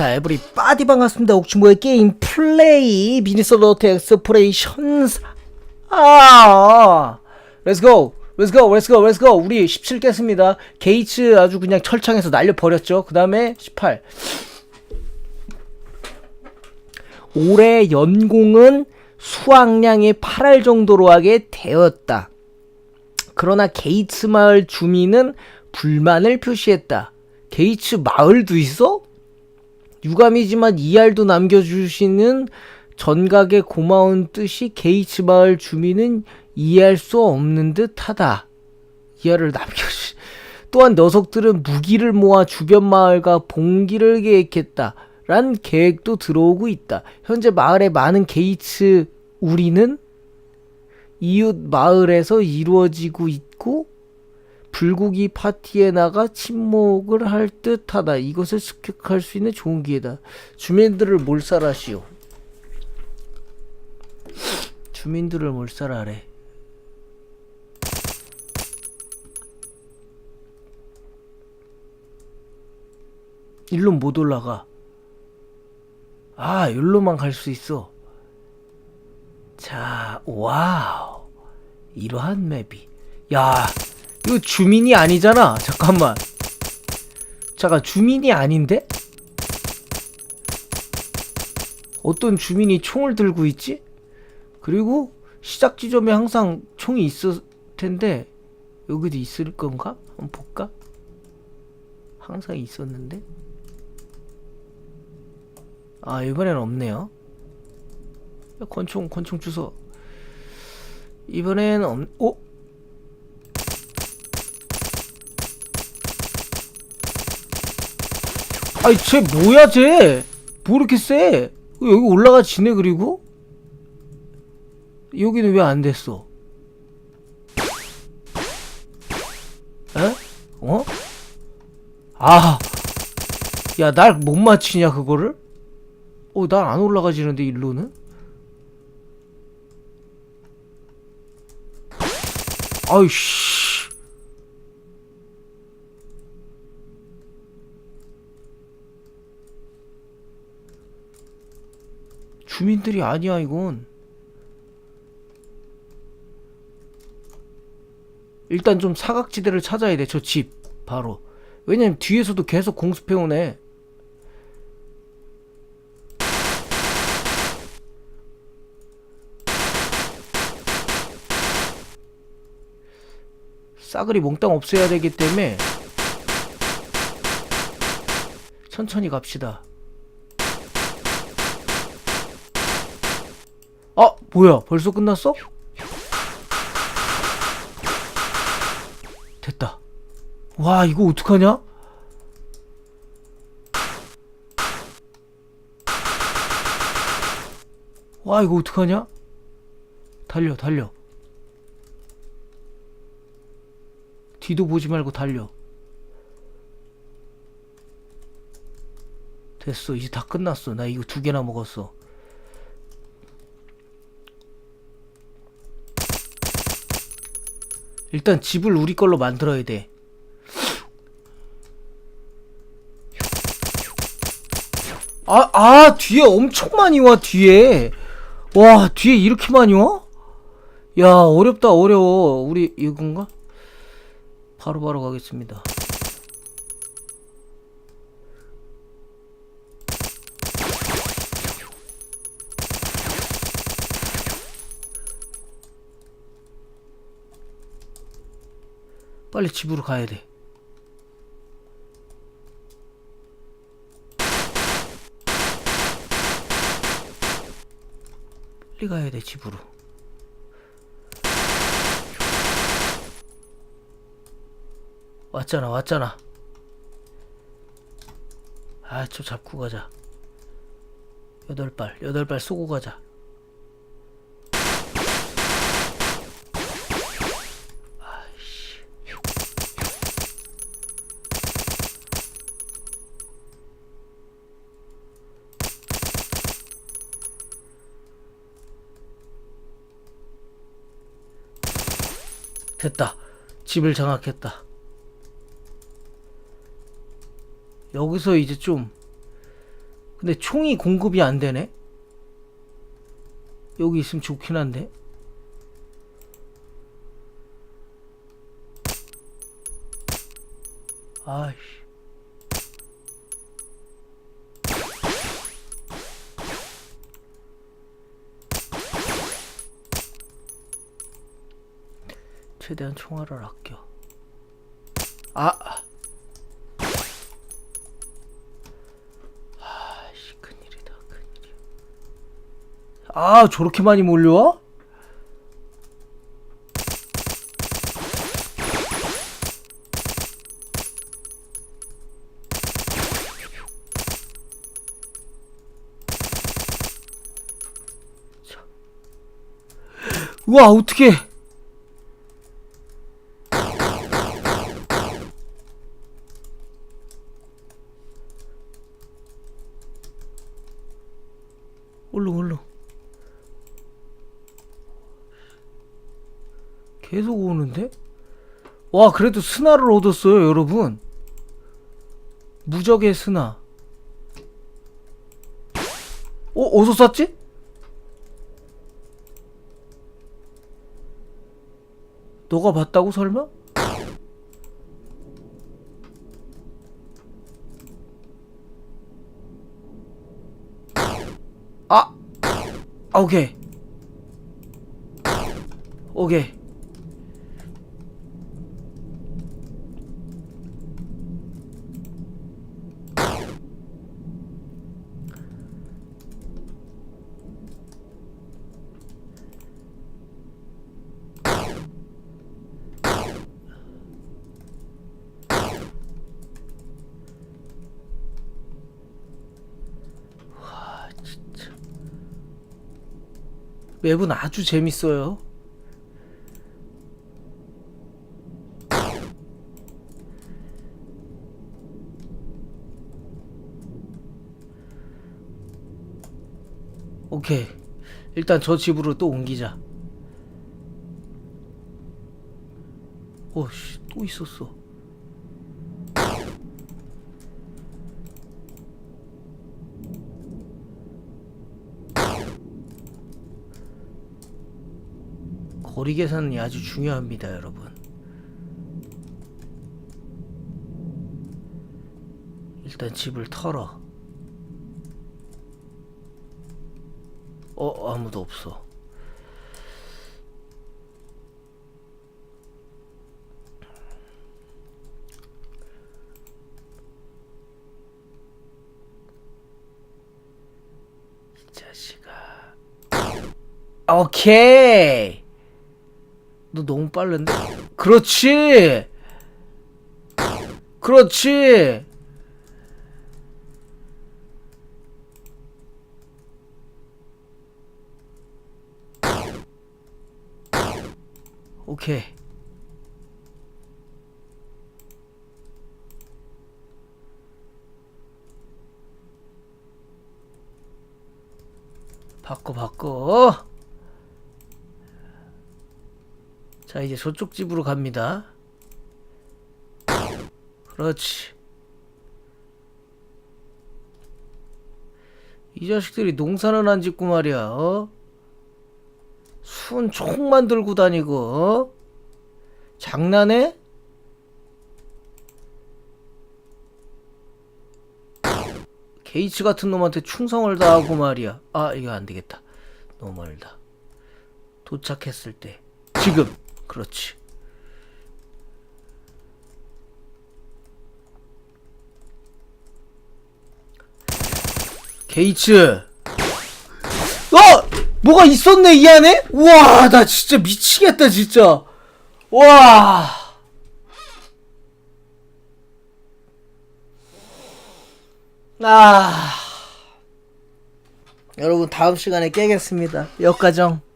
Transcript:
자, 에브리 빠디 반갑습니다. 옥주모의 게임 플레이 미니솔로트 엑스프레이션스 아, 렛츠 고, 렛츠 고, 렛츠 고, 렛츠 고. 우리 17 깼습니다. 게이츠 아주 그냥 철창에서 날려 버렸죠. 그 다음에 18. 올해 연공은 수확량이 8할 정도로 하게 되었다. 그러나 게이츠 마을 주민은 불만을 표시했다. 게이츠 마을도 있어? 유감이지만 이알도 남겨주시는 전각의 고마운 뜻이 게이츠 마을 주민은 이해할 수 없는 듯하다. 이알을 남겨주. 또한 녀석들은 무기를 모아 주변 마을과 봉기를 계획했다. 란 계획도 들어오고 있다. 현재 마을에 많은 게이츠 우리는 이웃 마을에서 이루어지고 있고 불고기 파티에 나가 침묵을 할 듯하다. 이것을 습격할 수 있는 좋은 기회다. 주민들을 몰살하시오. 주민들을 몰살하래. 일로 못 올라가. 아, 일로만 갈 수 있어. 자, 와우. 이러한 맵이. 야, 이거 주민이 아니잖아. 잠깐만. 잠깐, 주민이 아닌데? 어떤 주민이 총을 들고 있지? 그리고 시작 지점에 항상 총이 있을 텐데, 여기도 있을 건가? 한번 볼까? 항상 있었는데? 아, 이번엔 없네요. 야, 권총, 권총 주소. 이번엔 없, 어? 아이, 쟤 뭐야, 쟤? 뭐 이렇게 세? 여기 올라가 지네, 그리고? 여기는 왜 안 됐어? 에? 어? 아, 야, 날 못 맞히냐, 그거를? 어, 난안 올라가지는데, 일로는? 아이씨. 주민들이 아니야, 이건. 일단 좀 사각지대를 찾아야 돼, 저 집. 바로. 왜냐면 뒤에서도 계속 공습해오네. 싸그리 몽땅 없애야 되기 때문에 천천히 갑시다. 아, 뭐야? 벌써 끝났어? 됐다. 와, 이거 어떡하냐? 와, 이거 어떡하냐? 달려, 달려. 뒤도 보지 말고 달려. 됐어. 이제 다 끝났어. 나 이거 두 개나 먹었어. 일단 집을 우리 걸로 만들어야 돼. 아, 아, 뒤에 엄청 많이 와, 뒤에. 와, 뒤에 이렇게 많이 와? 야, 어렵다, 어려워. 우리, 이건가? 바로바로 바로 가겠습니다. 빨리 집으로 가야 돼. 빨리 가야 돼, 집으로. 왔잖아, 왔잖아. 아, 저 잡고 가자. 여덟 발, 여덟 발 쏘고 가자. 됐다. 집을 장악했다. 여기서 이제 좀 근데 총이 공급이 안 되네. 여기 있으면 좋긴 한데. 아이씨. 최대한 총알을 아껴. 아! 아씨, 큰일이다, 큰일이야. 아, 저렇게 많이 몰려와? 자. 우와, 어떡해! 얼른 얼른 계속 오는데? 와 그래도 스나를 얻었어요 여러분 무적의 스나 어? 어디서 쐈지? 너가 봤다고 설마? 아! 아, 오케이. 오케이. 맵은 아주 재밌어요. 오케이. 일단 저 집으로 또 옮기자. 오씨, 또 있었어. 거리 계산이 아주 중요합니다, 여러분. 일단 집을 털어. 어, 아무도 없어. 이 자식아. 오케이. 너 너무 빠른데? 그렇지! 그렇지! 오케이. 바꿔, 바꿔. 자 이제 저쪽 집으로 갑니다. 그렇지. 이 자식들이 농사는 안 짓고 말이야 어? 순 총만 들고 다니고 어? 장난해? 게이츠 같은 놈한테 충성을 다하고 말이야. 아 이거 안 되겠다. 너무 멀다. 도착했을 때. 지금 그렇지. 게이츠. 어! 뭐가 있었네, 이 안에? 우와, 나 진짜 미치겠다, 진짜. 와. 아. 여러분, 다음 시간에 깨겠습니다. 역가정.